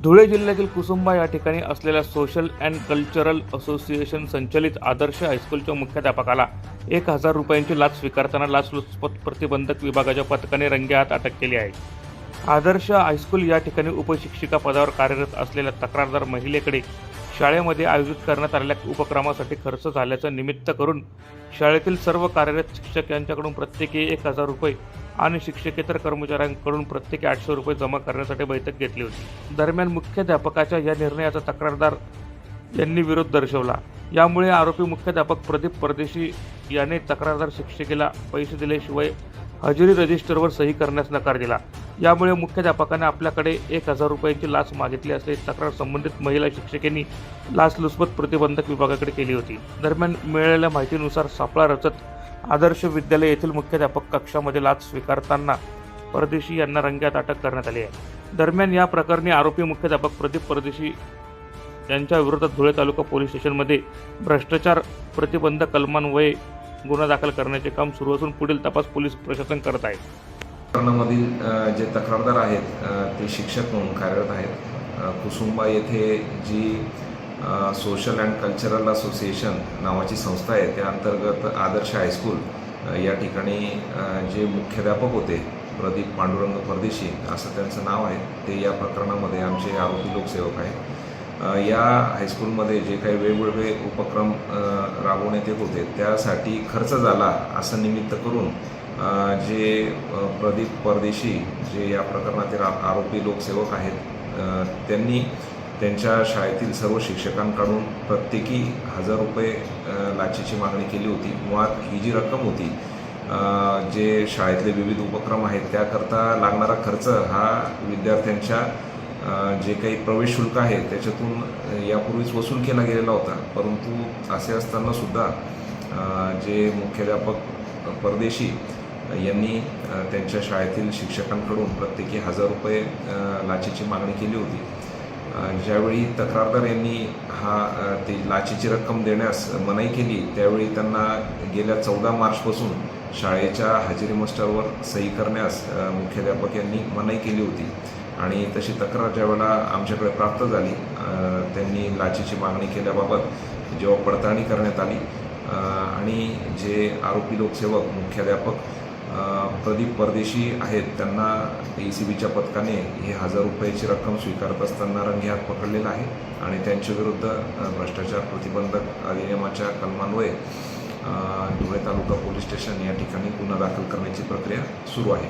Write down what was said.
धुळे जिल्ह्यातील कुसुंबा या ठिकाणी असलेल्या सोशल अँड कल्चरल असोसिएशन संचलित आदर्श हायस्कूलच्या मुख्याध्यापकाला एक हजार रुपयांची लाच स्वीकारताना लाचलुचपत प्रतिबंधक विभागाच्या पथकाने रंगेहात अटक केली आहे. आदर्श हायस्कूल या ठिकाणी उपशिक्षिका पदावर कार्यरत असलेल्या तक्रारदार महिलेकडे शाळेमध्ये आयोजित करण्यात आलेल्या उपक्रमासाठी खर्च झाल्याचं निमित्त करून शाळेतील सर्व कार्यरत शिक्षक यांच्याकडून प्रत्येकी एक हजार रुपये आणि शिक्षकेतर कर्मचाऱ्यांकडून प्रत्येकी आठशे रुपये जमा करण्यासाठी बैठक घेतली होती. दरम्यान मुख्याध्यापकाच्या या निर्णयाचा तक्रारदार यांनी विरोध दर्शवला. यामुळे आरोपी मुख्याध्यापक प्रदीप परदेशी याने तक्रारदार शिक्षिकेला पैसे दिल्याशिवाय हजेरी रजिस्टरवर सही करण्यास नकार दिला. यामुळे मुख्याध्यापकाने आपल्याकडे एक हजार रुपयांची लाच मागितली असल्याची तक्रार संबंधित महिला शिक्षिकेनी लाचलुचपत प्रतिबंधक विभागाकडे केली होती. दरम्यान मिळालेल्या माहितीनुसार सापळा रचत आदर्श विद्यालय येथील मुख्याध्यापक कक्षामध्ये लाच स्वीकारताना परदेशी यांना रंग्यात अटक करण्यात आली आहे. दरम्यान या प्रकरणी आरोपी मुख्याध्यापक प्रदीप परदेशी यांच्या विरोधात धुळे तालुका पोलीस स्टेशनमध्ये भ्रष्टाचार प्रतिबंध कलमान्वये गुन्हा दाखल करण्याचे काम सुरू असून पुढील तपास पोलीस प्रशासन करत आहे. प्रकरणामधील जे तक्रारदार आहेत ते शिक्षक म्हणून कार्यरत आहेत. कुसुंबा येथे जी सोशल अँड कल्चरल असोसिएशन नावाची संस्था आहे. त्या अंतर्गत आदर्श हायस्कूल या ठिकाणी जे मुख्याध्यापक होते प्रदीप पांडुरंग परदेशी असं त्यांचं नाव आहे. ते या प्रकरणामध्ये आमचे आरोपी लोकसेवक आहेत या हायस्कूलमध्ये जे काही वेगवेगळे उपक्रम राबवण्यात येत होते त्यासाठी खर्च झाला असं निमित्त करून जे प्रदीप परदेशी जे या प्रकरणातील आरोपी लोकसेवक आहेत त्यांनी त्यांच्या शाळेतील सर्व शिक्षकांकडून प्रत्येकी हजार रुपये लाचेची मागणी केली होती. मुळात ही जी रक्कम होती जे शाळेतले विविध उपक्रम आहेत त्याकरता लागणारा खर्च हा विद्यार्थ्यांच्या जे काही प्रवेश शुल्क आहे त्याच्यातून यापूर्वीच वसूल केला गेलेला होता. परंतु असे असताना सुद्धा जे मुख्याध्यापक परदेशी यांनी त्यांच्या शाळेतील शिक्षकांकडून प्रत्येकी हजार रुपये लाचेची मागणी केली होती. ज्यावेळी तक्रारदार यांनी हा ते लाचेची रक्कम देण्यास मनाई केली त्यावेळी त्यांना गेल्या चौदा मार्चपासून शाळेच्या हजेरी मास्टरवर सही करण्यास मुख्याध्यापक यांनी मनाई केली होती. आणि तशी तक्रार ज्यावेळेला आमच्याकडे प्राप्त झाली त्यांनी लाचेची मागणी केल्याबाबत जेव्हा पडताळणी करण्यात आली आणि जे आरोपी लोकसेवक मुख्याध्यापक प्रदीप परदेशी आहेत त्यांना ए सी बीच्या पथकाने ही हजार रुपयाची रक्कम स्वीकारत असताना रंगेहात पकडलेला आहे आणि त्यांच्याविरुद्ध भ्रष्टाचार प्रतिबंधक अधिनियमाच्या कलमान्वये धुळे तालुका पोलीस स्टेशन या ठिकाणी गुन्हा दाखल करण्याची प्रक्रिया सुरू आहे.